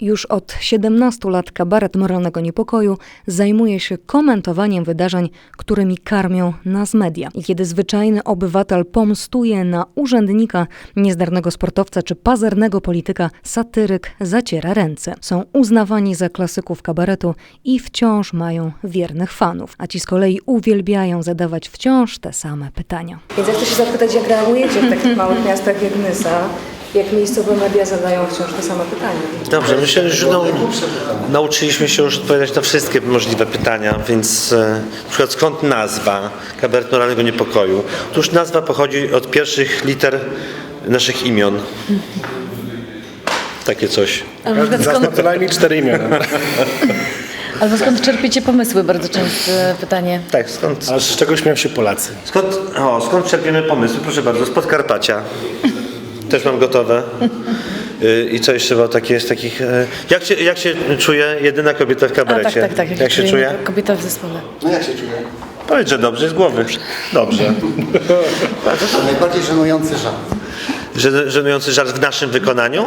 Już od 17 lat kabaret moralnego niepokoju zajmuje się komentowaniem wydarzeń, którymi karmią nas media. I kiedy zwyczajny obywatel pomstuje na urzędnika, niezdarnego sportowca czy pazernego polityka, satyryk zaciera ręce. Są uznawani za klasyków kabaretu i wciąż mają wiernych fanów, a ci z kolei uwielbiają zadawać wciąż te same pytania. Więc ja chcę się zapytać, jak reagujecie w takich małych miastach jak Nysa, jak miejscowe media zadają wciąż te same pytania? Dobrze, myślę, że nau, nauczyliśmy się już odpowiadać na wszystkie możliwe pytania, więc e, na przykład skąd nazwa Kabaret Moralnego Niepokoju? Otóż nazwa pochodzi od pierwszych liter naszych imion. Takie coś. Albo, na przykład Zasnę skąd, co najmniej cztery imiona. albo skąd czerpiecie pomysły? Bardzo częste pytanie. Tak, skąd, A z czego śmieją się Polacy? skąd, o, skąd czerpiemy pomysły? Proszę bardzo, z Podkarpacia. Też mam gotowe. Y, I co jeszcze było takie z takich... e, Jak się, jak się czuje jedyna kobieta w A, tak, kabarecie? tak, tak. Jak się czuję czuje? Kobieta w zespole. No jak się czuję? Powiedz, że dobrze, z głowy. Dobrze. Najbardziej żenujący żart. Żen- Żenujący żart w naszym wykonaniu?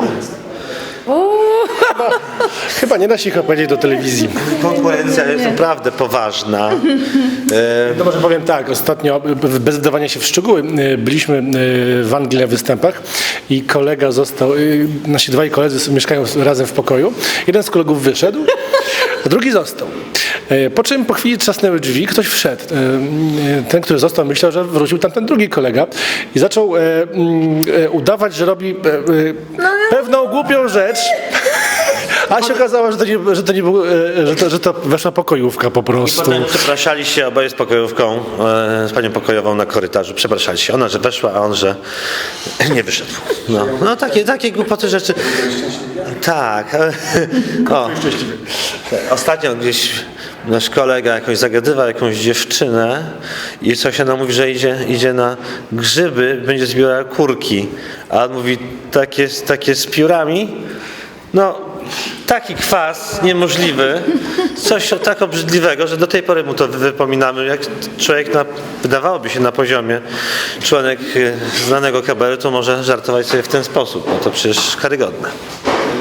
Chyba nie da się ich opowiedzieć do telewizji. Konkurencja jest naprawdę poważna. E, No może powiem tak, ostatnio, bez wdawania się w szczegóły, y, byliśmy y, w Anglii na występach i kolega został, nasi dwaj koledzy mieszkają razem w pokoju. Jeden z kolegów wyszedł, a drugi został. Po czym po chwili trzasnęły drzwi, ktoś wszedł. Ten, który został, myślał, że wrócił tamten drugi kolega i zaczął y, udawać, że robi y, pewną głupią rzecz. A się okazało, że to nie, że to nie był, y, że to, że to weszła pokojówka po prostu. Potem przepraszali się oboje z pokojówką, e, z panią pokojową na korytarzu. Przepraszali się. Ona, że weszła, a on, że nie wyszedł. No, no takie, takie głupoty rzeczy. Tak. ale- O. Ostatnio gdzieś nasz kolega jakoś zagadywał jakąś dziewczynę i coś ona mówi, że idzie, idzie na grzyby, będzie zbierała kurki. A on mówi, takie, takie z piórami? No, taki kwas niemożliwy, coś tak obrzydliwego, że do tej pory mu to wypominamy, jak człowiek na, wydawałoby się na poziomie członek e, znanego kabaretu może żartować sobie w ten sposób. No to przecież karygodne.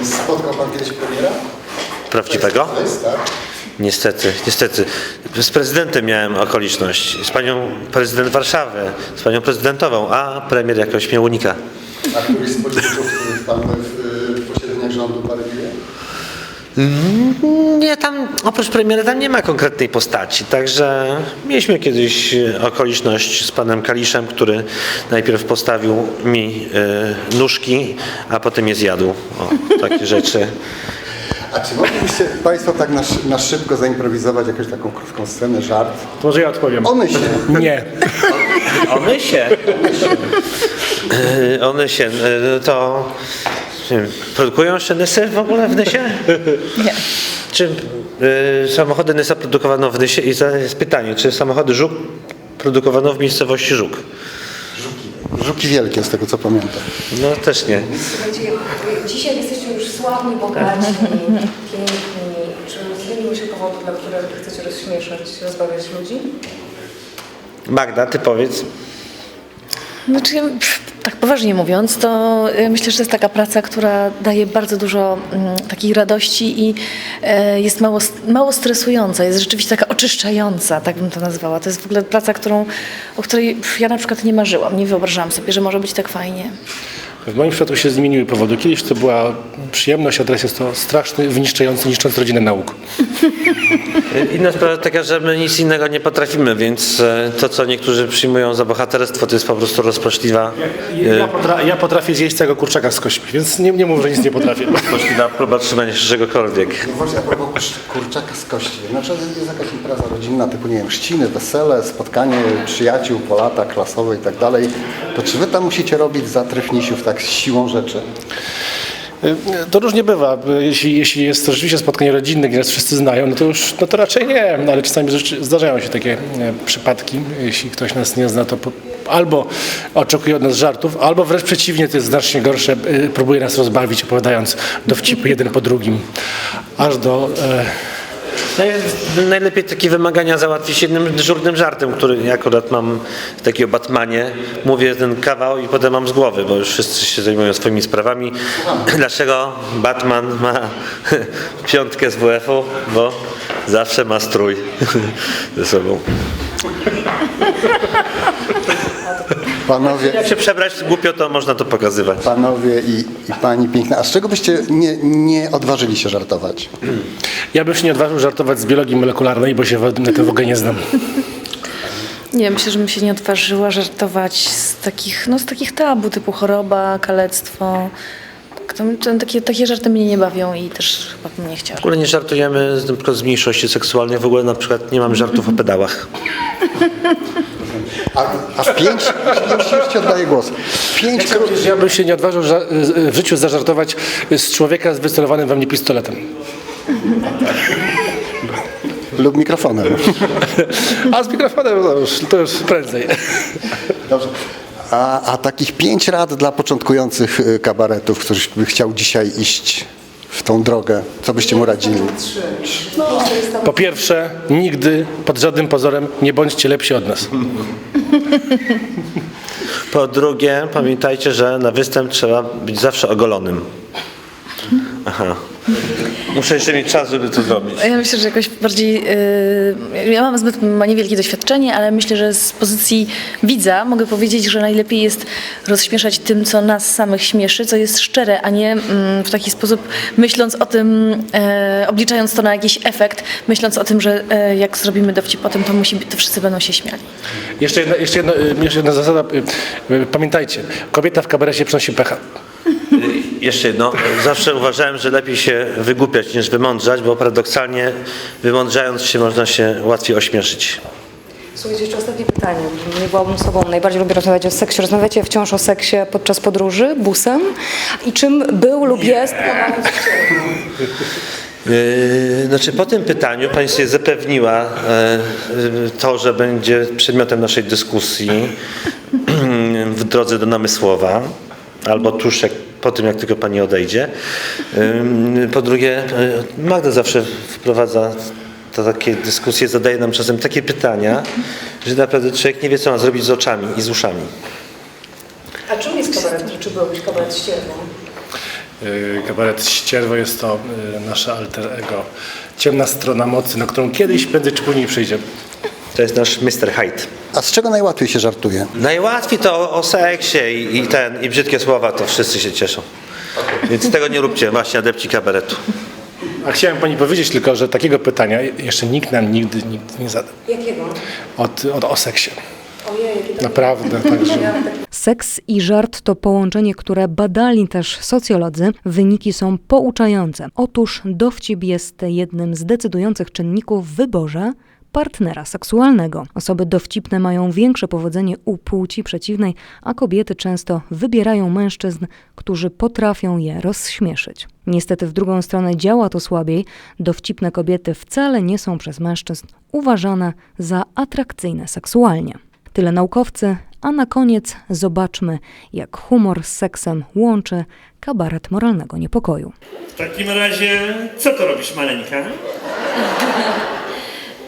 Spotkał pan kiedyś premiera? Prawdziwego? To jest tak. Niestety, niestety. Z prezydentem miałem okoliczność, z panią prezydent Warszawy, z panią prezydentową, a premier jakoś mnie unika. A któryś z polityków, pan w, w posiedzeniach rządu parę? Nie, tam oprócz premiera tam nie ma konkretnej postaci, także mieliśmy kiedyś e, okoliczność z panem Kaliszem, który najpierw postawił mi e, nóżki, a potem je zjadł. O, takie rzeczy. A czy moglibyście państwo tak na, na szybko zaimprowizować jakąś taką krótką scenę, żart? To może ja odpowiem. One się. Nie. One się. One się, e, to nie wiem, produkują jeszcze Nysy w ogóle w Nysie? Nie. Czy y, samochody Nysa produkowano w Nysie? I za- jest pytanie, czy samochody Żuk produkowano w miejscowości Żuk? Żuki wielkie, z tego co pamiętam. No też nie. Słuchajcie, dzisiaj jesteście już sławni, bogaci, piękni. Czy zmieniły się powody, dla których chcecie rozśmieszać, rozbawiać ludzi? Magda, ty powiedz. Znaczy, tak poważnie mówiąc, to y, myślę, że to jest taka praca, która daje bardzo dużo mm, takiej radości i e, jest mało, mało stresująca, jest rzeczywiście taka oczyszczająca, tak bym to nazwała. To jest w ogóle praca, którą, o której ja na przykład nie marzyłam, nie wyobrażałam sobie, że może być tak fajnie. W moim przypadku się zmieniły powody. Kiedyś to była przyjemność, a teraz jest to straszny, wyniszczający, niszcząc rodzinę nauk. Inna sprawa taka, że my nic innego nie potrafimy, więc e, to, co niektórzy przyjmują za bohaterstwo, to jest po prostu rozpaczliwa, Ja, potra- ja potrafię zjeść całego kurczaka z kośćmi, więc nie, nie mów, że nic nie potrafię. rozpaczliwa próba trzymania się czegokolwiek. No właśnie a propos kurcz- kurczaka z kości. Na przykład jest jakaś impreza rodzinna, typu nie wiem, chrzciny, wesele, spotkanie przyjaciół po latach, klasowe i tak dalej. To czy wy tam musicie robić za trefnisiów tak z siłą rzeczy? To różnie bywa. Jeśli, jeśli jest to rzeczywiście spotkanie rodzinne, gdzie nas wszyscy znają, no to już no to raczej nie, no ale czasami zdarzają się takie przypadki. Jeśli ktoś nas nie zna, to po, albo oczekuje od nas żartów, albo wręcz przeciwnie, to jest znacznie gorsze, e, próbuje nas rozbawić, opowiadając dowcipy jeden po drugim, aż do... E, Najlepiej takie wymagania załatwić jednym dyżurnym żartem, który ja akurat mam taki o Batmanie. Mówię ten kawał i potem mam z głowy, bo już wszyscy się zajmują swoimi sprawami. Dlaczego Batman ma piątkę z WF-u? Bo zawsze ma strój ze sobą. Panowie, Jak się przebrać głupio, to można to pokazywać. panowie i, i pani piękna, a z czego byście nie, nie odważyli się żartować? Ja bym się nie odważył żartować z biologii molekularnej, bo się w- na tym w ogóle nie znam. Nie, myślę, że bym się nie odważyła żartować z takich, no, z takich tabu typu choroba, kalectwo. To, to, takie, takie żarty mnie nie bawią i też chyba bym nie chciała. W ogóle nie żartujemy z, na przykład z mniejszości seksualnej, w ogóle na przykład nie mamy żartów o pedałach. A, a w pięć, już, już ci oddaję głos. Pięć kró... Ja bym się nie odważył w życiu zażartować z człowieka z wycelowanym we mnie pistoletem. lub mikrofonem. A z mikrofonem to już, to już prędzej. Dobrze. A, a takich pięć rad dla początkujących y, kabaretów, którzy by chciał dzisiaj iść w tą drogę, co byście mu radzili? Po pierwsze, nigdy pod żadnym pozorem nie bądźcie lepsi od nas. Po drugie, pamiętajcie, że na występ trzeba być zawsze ogolonym. Aha. Muszę jeszcze mieć czas, żeby to zrobić. Ja myślę, że jakoś bardziej. Yy, ja mam zbyt ma niewielkie doświadczenie, ale myślę, że z pozycji widza mogę powiedzieć, że najlepiej jest rozśmieszać tym, co nas samych śmieszy, co jest szczere, a nie mm, w taki sposób myśląc o tym, e, obliczając to na jakiś efekt, myśląc o tym, że e, jak zrobimy dowcip o tym, to, musi, być- to wszyscy będą się śmiali. Jeszcze jedna, jeszcze jedna, jeszcze jedna zasada. y, y, Pamiętajcie, kobieta w kabarecie przynosi pecha. Jeszcze jedno. Zawsze uważałem, że lepiej się wygłupiać niż wymądrzać, bo paradoksalnie wymądrzając się można się łatwiej ośmieszyć. Słuchajcie, jeszcze ostatnie pytanie. Nie byłabym sobą. Najbardziej lubię rozmawiać o seksie. Rozmawiacie wciąż o seksie podczas podróży busem? I czym był lub jest? Yy, Znaczy po tym pytaniu Pani sobie zapewniła e, to, że będzie przedmiotem naszej dyskusji w drodze do Namysłowa albo tuż jak, po tym, jak tylko Pani odejdzie. Po drugie, y, Magda zawsze wprowadza to takie dyskusje, zadaje nam czasem takie pytania, że naprawdę człowiek nie wie, co ma zrobić z oczami i z uszami. A czym jest kabaret? Czy byłbyś kabaret ścierwo? Y, Kabaret Ścierwo jest to y, nasze alter ego. Ciemna strona mocy, na którą kiedyś, prędzej czy później przyjdziemy. To jest nasz Mr. Hyde. A z czego najłatwiej się żartuje? Najłatwiej to o, o seksie i, i ten, i brzydkie słowa, to wszyscy się cieszą. Więc tego nie róbcie, właśnie adepci kabaretu. A chciałem pani powiedzieć tylko, że takiego pytania jeszcze nikt nam nigdy, nigdy nie zadał. Jakiego? Od, od, o seksie. Ojej. Naprawdę, także... Seks i żart to połączenie, które badali też socjolodzy. Wyniki są pouczające. Otóż dowcip jest jednym z decydujących czynników w wyborze partnera seksualnego. Osoby dowcipne mają większe powodzenie u płci przeciwnej, a kobiety często wybierają mężczyzn, którzy potrafią je rozśmieszyć. Niestety w drugą stronę działa to słabiej. Dowcipne kobiety wcale nie są przez mężczyzn uważane za atrakcyjne seksualnie. Tyle naukowcy, a na koniec zobaczmy, jak humor z seksem łączy kabaret moralnego niepokoju. W takim razie, co to robisz, maleńka?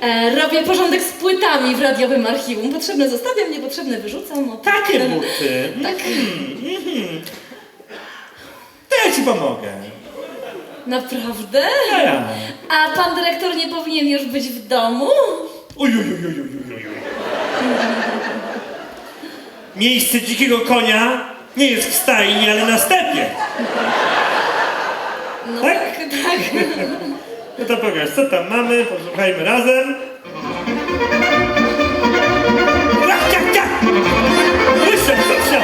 E, robię porządek z płytami w radiowym archiwum. Potrzebne zostawiam, niepotrzebne wyrzucam. O, Takie buty. Tak. To ja ci pomogę. Naprawdę? A ja. A pan dyrektor nie powinien już być w domu? Uj, uj, uj, uj, uj, uj, uj. Miejsce dzikiego konia nie jest w stajni, ale na stepie. No Tak? tak, tak. No to pokaż, co tam mamy, posłuchajmy razem. Wyszedł, co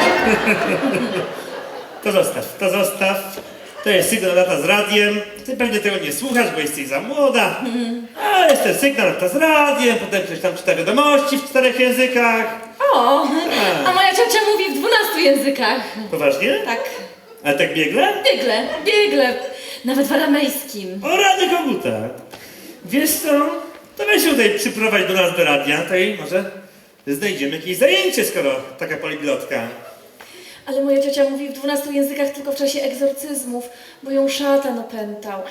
To zostaw, to zostaw. To jest sygnał lata z radiem. Ty pewnie tego nie słuchasz, bo jesteś za młoda. A jest ten sygnał lata z radiem, potem ktoś tam czyta wiadomości w czterech językach. O, a moja ciocia mówi w dwunastu językach. Poważnie? Tak, Ale tak biegle? biegle, biegle. Nawet w aramejskim. O rady koguta. Wiesz co? To weź się tutaj przyprowadź do nas do radia, to i może znajdziemy jakieś zajęcie, skoro taka poliglotka. Ale moja ciocia mówi w dwunastu językach tylko w czasie egzorcyzmów, bo ją szatan opętał.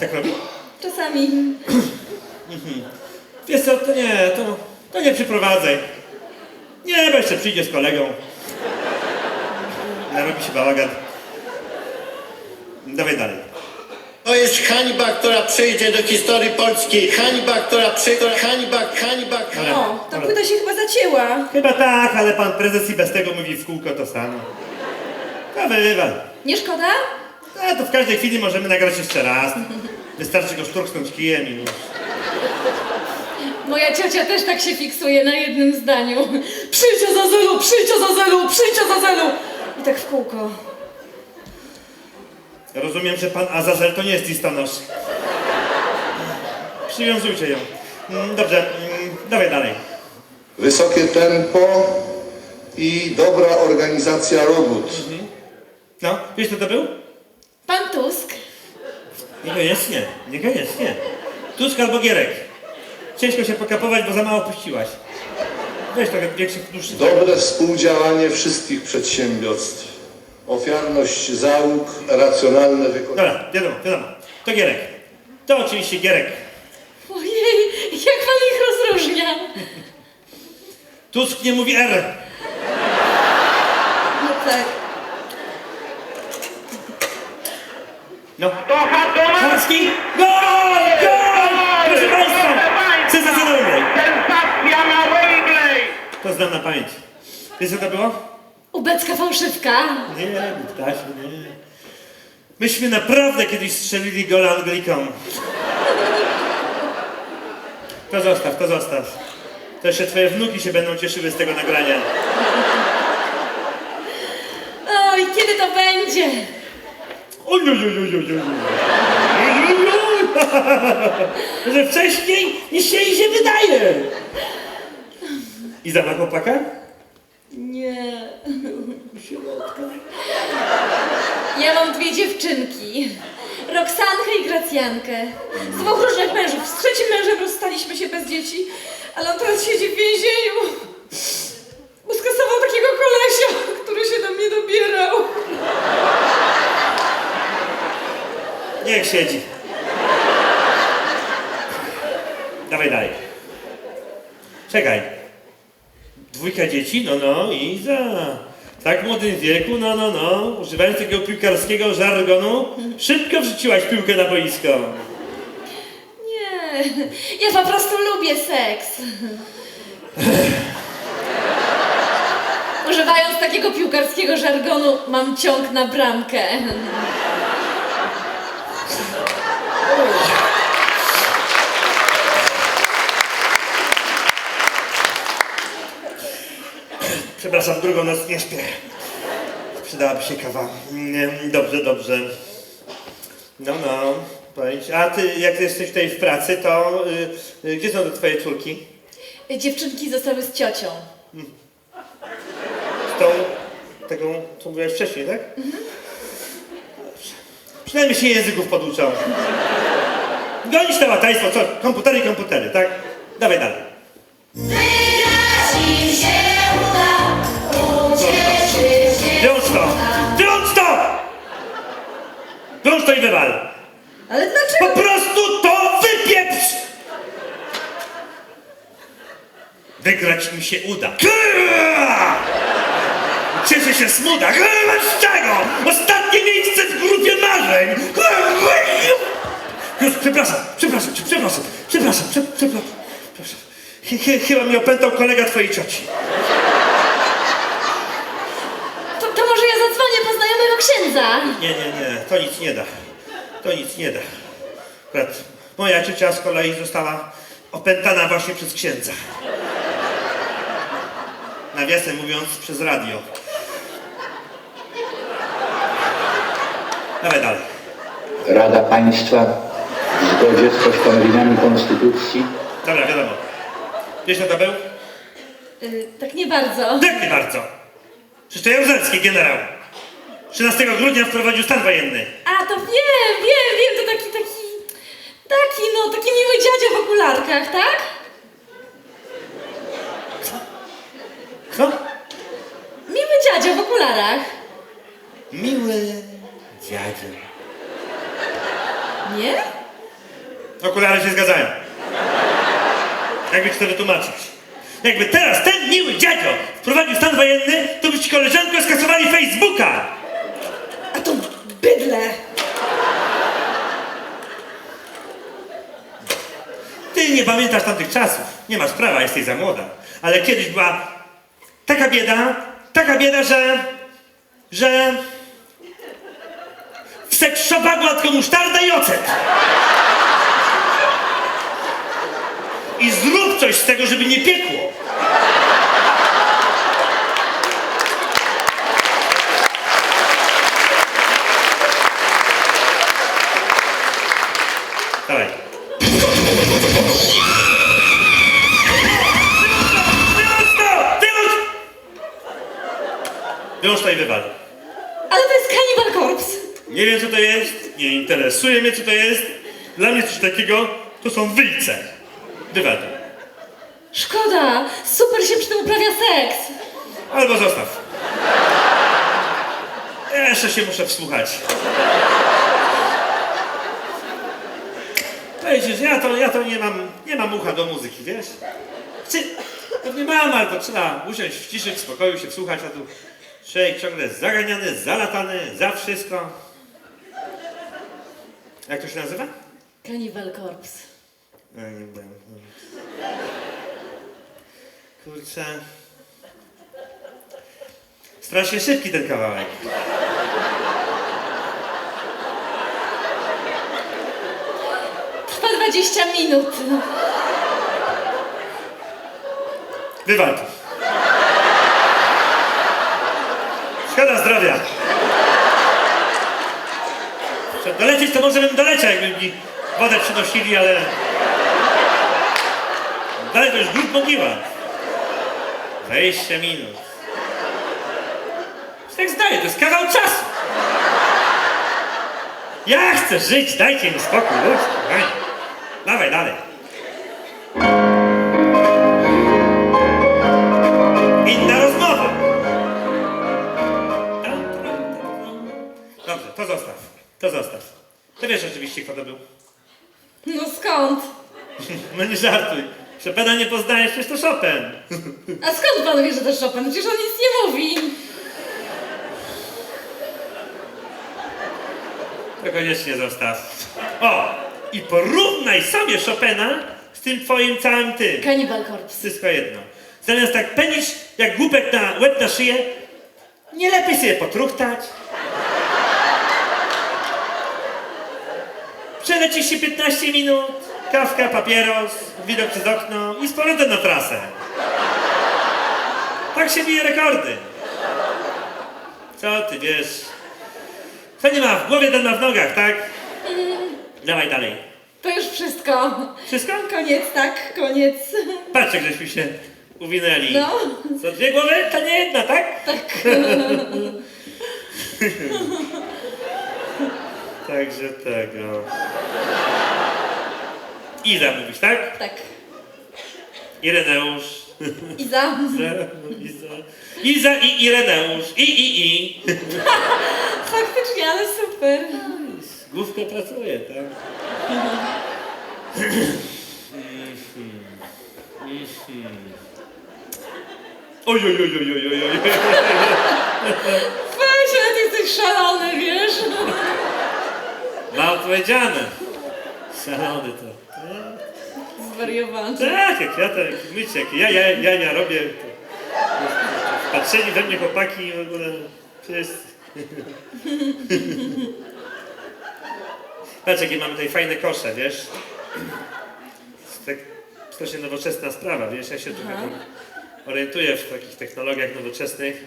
Tak robi? Czasami. Wiesz co, to nie, to, to nie przyprowadzaj. Nie, bo jeszcze przyjdzie z kolegą. Narobi się bałagan. Dawaj dalej. To jest hańba, która przyjdzie do historii Polski. Hańba, która przyjdzie. Hańba, hańba, hańba. O, ta płyta się chyba zacięła. Chyba tak, ale pan prezes i bez tego mówi w kółko to samo. To wywal. Nie szkoda? A to w każdej chwili możemy nagrać jeszcze raz. Wystarczy go szturchnąć kijem i już. Moja ciocia też tak się fiksuje na jednym zdaniu. Przyjdź o Zazelu, przyjdź o Zazelu, przyjdź o Zazelu. I tak w kółko. Rozumiem, że pan Azazel to nie jest listonosz. Przywiązujcie ją. Mm, Dobrze, mm, dawaj dalej. Wysokie tempo i dobra organizacja robót. No, wiesz kto to był? Pan Tusk. Niekoniecznie, niekoniecznie. Tusk albo Gierek. Ciężko się pokapować, bo za mało puściłaś. Weź trochę większych dłuższych. Dobre współdziałanie wszystkich przedsiębiorstw. Ofiarność załóg, racjonalne wykonanie. Dobra, wiadomo, wiadomo. To Gierek. To oczywiście Gierek. Ojej, jak pan ich rozróżnia. Tusk nie mówi R. No tak. No. Polski. Gol! Gol! Proszę Państwa! Sensacyjny Wembley. To znam na pamięć. Wiesz co to było? Ubecka fałszywka. Nie, Ptasiu, nie. Myśmy naprawdę kiedyś strzelili gola Anglikom. To zostaw, to zostaw. To jeszcze twoje wnuki się będą cieszyły z tego nagrania. Oj, kiedy to będzie? Oj, oj, oj, oj, oj, oj. Oj, oj, oj. Że wcześniej niż się jej się wydaje. I za chłopaka? Nie. Ja mam dwie dziewczynki. Roxankę i Gracjankę. Z dwóch różnych mężów. Z trzecim mężem rozstaliśmy się bez dzieci, ale on teraz siedzi w więzieniu. Bo skasował takiego kolesia, który się do mnie dobierał. Niech siedzi. Dawaj dalej. Czekaj. Dwójka dzieci, no no i za. W tak młodym wieku, no no no, używając takiego piłkarskiego żargonu, szybko wrzuciłaś piłkę na boisko. Nie, ja po prostu lubię seks. Używając takiego piłkarskiego żargonu, mam ciąg na bramkę. Przepraszam, drugą noc nie śpię. Przydałaby się kawa. Dobrze, dobrze. No, no, powiedz. A ty, jak ty jesteś tutaj w pracy, to y, y, gdzie są te twoje córki? Dziewczynki zostały z ciocią. Z tą, taką, co mówiłaś wcześniej, tak? Dobrze. Przynajmniej się języków poduczą. Gonić to łataństwo, co? Komputery, komputery, tak? Dawaj dalej. Wywal! Ale Po dlaczego? prostu to wypieprz! Wygrać mi się uda. Kurwa! Cieszę się smuda. Kurwa, z czego? Ostatnie miejsce w grupie marzeń. Kurwa! Już, przepraszam, przepraszam, przepraszam, przepraszam, prze- przepraszam. przepraszam. Chy- chy- Chyba mnie opętał kolega twojej cioci. To, to może ja zadzwonię po znajomego księdza. Nie, nie, nie, to nic nie da. To nic nie da. Akurat moja ciocia z kolei została opętana właśnie przez księdza. Nawiasem mówiąc, przez radio. Dawaj dalej. Rada Państwa w zgodzie z postanowieniami Konstytucji Dobra, wiadomo. Wiesz, to był? Y, tak nie bardzo. Tak nie bardzo. Przecież to Jaruzelski, generał. 13 grudnia wprowadził stan wojenny. A, to wiem, wiem, wiem, to taki, taki, taki, no, taki miły dziadzia w okularkach, tak? Co? Miły dziadzia w okularach. Miły dziadzie. Nie? Okulary się zgadzają. Jakby ci to wytłumaczyć? Jakby teraz ten miły dziadzio wprowadził stan wojenny, to by ci koleżanko skasowali Facebooka! Bydle! Ty nie pamiętasz tamtych czasów. Nie masz prawa, jesteś za młoda. Ale kiedyś była taka bieda, taka bieda, że... że... W seks shopa była tylko musztarda i ocet. I zrób coś z tego, żeby nie piekło. Wyłącz to i wywal. Ale to jest Cannibal Corpse! Nie wiem co to jest, nie interesuje mnie co to jest. Dla mnie coś takiego to są wyjce. To. Szkoda! Super się przy tym uprawia seks! Albo zostaw. Jeszcze się muszę wsłuchać. Wiesz, ja to, ja to nie mam, nie mam ucha do muzyki, wiesz? Chcę, pewnie mam, ale to trzeba usiąść w ciszy, w spokoju się wsłuchać, a tu człowiek ciągle zaganiany, zalatany, za wszystko. Jak to się nazywa? Cannibal Corpse. No, nie wiem. Kurczę. Strasznie szybki ten kawałek. Trwa 20 minut. Wywal to. Szkoda zdrowia. To może bym doleciał, jakby mi wodę przynosili, ale... Dalej to już grób mogiła. 20 minut. Tak zdaję, to jest kawał czasu. Ja chcę żyć, dajcie mi spokój, ludzie. Dawaj, dalej. Żartuj. Chopina nie poznajesz, przecież to Chopin. A skąd pan wie, że to Chopin? Przecież on nic nie mówi. To koniecznie zostaw. O! I porównaj sobie Chopina z tym twoim całym tym. Cannibal Corpse. Wszystko jedno. Zamiast tak penisz jak głupek na łeb na szyję, nie lepiej sobie potruchtać? Przelecisz się 15 minut, kawka, papieros, widok przez okno i z powrotem na trasę. Tak się bije rekordy. Co ty wiesz? Co nie ma w głowie, ten ma w nogach, tak? Dawaj dalej. To już wszystko. Wszystko? Koniec, tak, koniec. Patrz, jak żeśmy się uwinęli. No. Co dwie głowy, to nie jedna, tak? Tak. Także tego. Iza mówisz, tak? Tak. Ireneusz. Iza. Iza. Iza i Ireneusz. I, i, i. Faktycznie, ale super. Główka pracuje, tak? Oj, oj, oj, oj, oj, oj, oj. Weź, ale ty jesteś szalony, wiesz? Mam powiedziane. Szalony to. Zwariowany. Tak, jak ja to, jak mycie, jak ja, ja, ja, ja robię. To, patrzeli we mnie chłopaki i w ogóle wszyscy. Patrz, jakie mamy tutaj fajne kosze, wiesz? Tak strasznie nowoczesna sprawa, wiesz? Ja się trochę orientuję w takich technologiach nowoczesnych.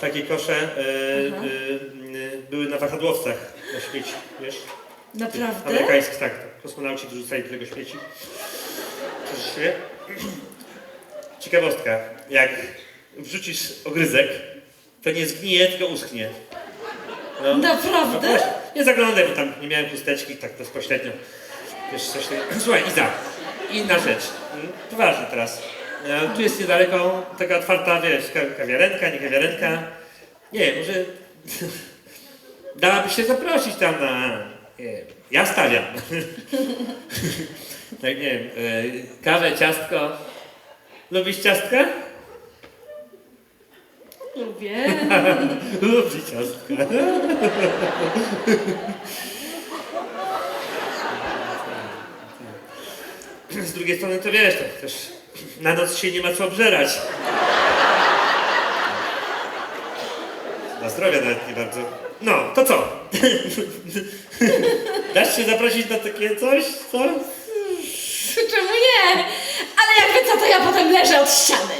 Takie kosze e, e, e, były na wahadłowcach na śmieci, wiesz? Naprawdę? Amerykańskich, tak. Kosmonauci dorzucali do tego śmieci. Ciekawostka. Jak wrzucisz ogryzek, to nie zgnije, tylko uschnie. No. Naprawdę? No, nie zaglądaj, bo tam nie miałem chusteczki, tak bezpośrednio. Wiesz, coś takiego. Słuchaj, Iza, inna rzecz. Mm, Poważnie teraz. E, Tu jest niedaleko taka otwarta, wiesz, ka- kawiarenka, nie kawiarenka. Nie, może dałaby się zaprosić tam na Nie ja stawiam. tak nie wiem, e, kawę, ciastko. Lubisz ciastka? Lubię. Lubi ciastka. Z drugiej strony to wiesz, to też na noc się nie ma co obżerać. Na zdrowie nawet nie bardzo. No, to co? Dasz się zaprosić na takie coś, co? Czemu nie? Ale jakby co, to ja potem leżę od ściany.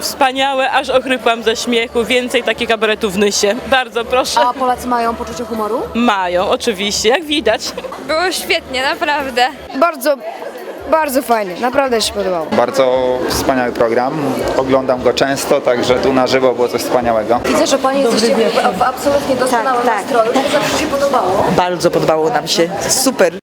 Wspaniałe, aż ochrypłam ze śmiechu. Więcej takich kabaretów w Nysie. Bardzo proszę. A Polacy mają poczucie humoru? Mają, oczywiście, jak widać. Było świetnie, naprawdę. Bardzo, bardzo fajny, naprawdę się podobało. Bardzo wspaniały program. Oglądam go często, także tu na żywo było coś wspaniałego. Widzę, że Panie jesteście w, w absolutnie doskonałym nastroju. To zawsze się podobało. Bardzo podobało nam się. Super.